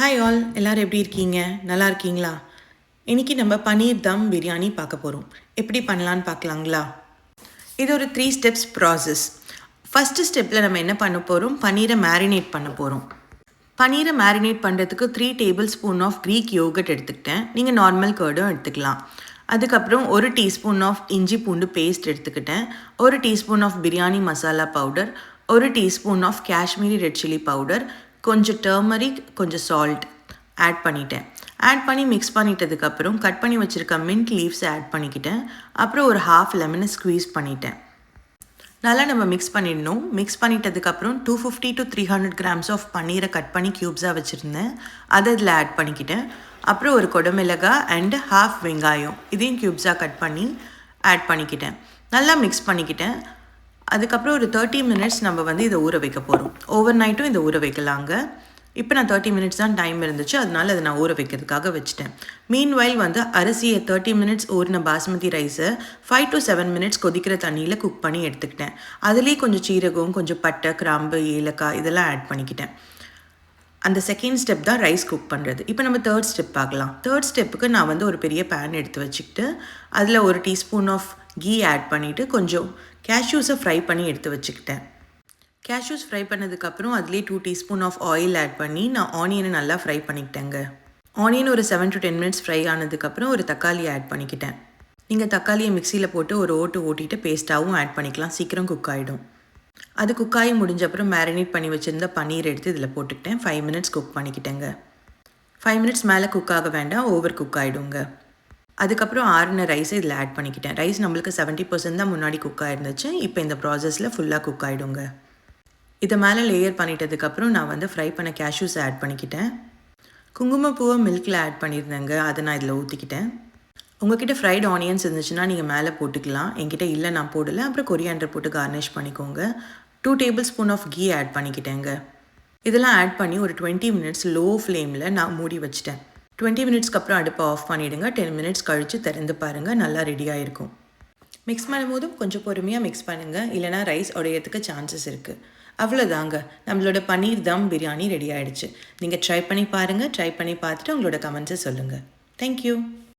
Hi all எல்லோரும் எப்படி இருக்கீங்க? நல்லா இருக்கீங்களா? இன்றைக்கி நம்ம பன்னீர் தம் பிரியாணி பார்க்க போகிறோம் எப்படி பண்ணலான்னு பார்க்கலாங்களா? இது ஒரு த்ரீ ஸ்டெப்ஸ் ப்ராசஸ் ஃபஸ்ட்டு ஸ்டெப்பில் நம்ம என்ன பண்ண போகிறோம் பன்னீரை மேரினேட் பண்ண போகிறோம் பன்னீரை மேரினேட் பண்ணுறதுக்கு three tablespoon of Greek yoghurt எடுத்துக்கிட்டேன். நீங்கள் நார்மல் கர்டும் எடுத்துக்கலாம். அதுக்கப்புறம் ஒரு டீஸ்பூன் ஆஃப் இஞ்சி பூண்டு பேஸ்ட் எடுத்துக்கிட்டேன். ஒரு teaspoon of biryani masala powder ஒரு teaspoon of Kashmiri red chilli powder கொஞ்சம் டர்மரிக் கொஞ்சம் சால்ட் ஆட் பண்ணிட்டேன். ஆட் பண்ணி மிக்ஸ் பண்ணிட்டதுக்கப்புறம் கட் பண்ணி வச்சுருக்க மின்ட் லீவ்ஸை ஆட் பண்ணிக்கிட்டேன். அப்புறம் ஒரு ஹாஃப் லெமனை ஸ்க்வீஸ் பண்ணிட்டேன். நல்லா நம்ம மிக்ஸ் பண்ணிடணும். Mix பண்ணிட்டதுக்கப்புறம் two fifty to three hundred grams of பன்னீரை கட் பண்ணி க்யூப்ஸாக வச்சுருந்தேன். அதை இதில் ஆட் பண்ணிக்கிட்டேன். அப்புறம் ஒரு கொடமிளகா அண்டு ஹாஃப் வெங்காயம் இதையும் க்யூப்ஸாக கட் பண்ணி ஆட் பண்ணிக்கிட்டேன். நல்லா மிக்ஸ் பண்ணிக்கிட்டேன். அதுக்கப்புறம் ஒரு தேர்ட்டி மினிட்ஸ் நம்ம வந்து இதை ஊற வைக்க போகிறோம் ஓவர் நைட்டும் இதை ஊற வைக்கலாங்க. இப்போ நான் தேர்ட்டி மினிட்ஸ் தான் டைம் இருந்துச்சு. அதனால அதை நான் ஊற வைக்கிறதுக்காக வச்சுட்டேன். மீன் வயல் வந்து அரிசியை தேர்ட்டி மினிட்ஸ் ஊறின பாஸ்மதி ரைஸை ஃபைவ் டு செவன் மினிட்ஸ் கொதிக்கிற தண்ணியில் குக் பண்ணி எடுத்துக்கிட்டேன். அதுலேயே கொஞ்சம் சீரகம் கொஞ்சம் பட்டை கிராம்பு ஏலக்காய் இதெல்லாம் ஆட் பண்ணிக்கிட்டேன். அந்த செகண்ட் ஸ்டெப் தான் ரைஸ் குக் பண்ணுறது இப்போ நம்ம தேர்ட் ஸ்டெப் பார்க்கலாம். தேர்ட் ஸ்டெப்புக்கு நான் வந்து ஒரு பெரிய பேன் எடுத்து வச்சுக்கிட்டு அதில் ஒரு டீஸ்பூன் ஆஃப் கீ ஆட் பண்ணிவிட்டு கொஞ்சம் கேஷ்யூஸை ஃப்ரை பண்ணி எடுத்து வச்சுக்கிட்டேன். கேஷ்யூஸ் ஃப்ரை பண்ணதுக்கப்புறம் அதுலேயே two teaspoon of oil add பண்ணி நான் ஆனியனை நல்லா ஃப்ரை பண்ணிக்கிட்டேங்க. ஆனியன் ஒரு seven to ten minutes fry ஆனதுக்கப்புறம் ஒரு தக்காளி ஆட் பண்ணிக்கிட்டேன். நீங்கள் தக்காளியை மிக்சியில் போட்டு ஒரு ஓட்டு ஓட்டிட்டு பேஸ்ட்டாகவும் ஆட் பண்ணிக்கலாம். சீக்கிரம் குக் ஆகிடும் அது குக்காகி முடிஞ்ச அப்புறம் மேரினேட் பண்ணி வச்சுருந்த பன்னீர் எடுத்து இதில் போட்டுக்கிட்டேன். ஃபைவ் மினிட்ஸ் குக் பண்ணிக்கிட்டேங்க. ஃபைவ் மினிட்ஸ் மேலே குக் ஆக வேண்டாம். ஓவர் குக் ஆகிடுங்க அதுக்கப்புறம் ஆறுன ரைஸை இதில் ஆட் பண்ணிக்கிட்டேன். ரைஸ் நம்மளுக்கு செவன்ட்டி பர்சன்ட் தான் முன்னாடி குக் ஆகிருந்துச்சு இப்போ இந்த ப்ராசஸில் ஃபுல்லாக குக் ஆகிடுங்க இதை மேலே லேயர் பண்ணிட்டதுக்கப்புறம் நான் வந்து ஃப்ரை பண்ண கேஷ்யூஸ் ஆட் பண்ணிக்கிட்டேன். குங்குமப்பூவை மில்கில் ஆட் பண்ணியிருந்தேங்க. அதை நான் இதில் ஊற்றிக்கிட்டேன் உங்ககிட்ட ஃப்ரைட் ஆனியன்ஸ் இருந்துச்சுன்னா நீங்கள் மேலே போட்டுக்கலாம். என்கிட்ட இல்லை நான் போடலை. அப்புறம் கொரியாண்டர் போட்டு கார்னிஷ் பண்ணிக்கோங்க. Two tablespoon of ghee add பண்ணிக்கிட்டேங்க. இதெல்லாம் ஆட் பண்ணி ஒரு டுவெண்ட்டி மினிட்ஸ் லோ ஃப்ளேமில் நான் மூடி வச்சிட்டேன். டுவெண்ட்டி மினிட்ஸ்க்கு அப்புறம் அடுப்பை ஆஃப் பண்ணிவிடுங்க டென் மினிட்ஸ் கழித்து திறந்து பாருங்கள் நல்லா ரெடியாக இருக்கும் மிக்ஸ் பண்ணும்போதும் கொஞ்சம் பொறுமையாக மிக்ஸ் பண்ணுங்கள் இல்லைனா ரைஸ் உடையறதுக்கு சான்சஸ் இருக்குது அவ்வளோதாங்க நம்மளோட பன்னீர் தம் பிரியாணி ரெடி ஆகிடுச்சு நீங்கள் ட்ரை பண்ணி பாருங்கள் ட்ரை பண்ணி பார்த்துட்டு உங்களோட கமெண்ட்ஸை சொல்லுங்கள் தேங்க்யூ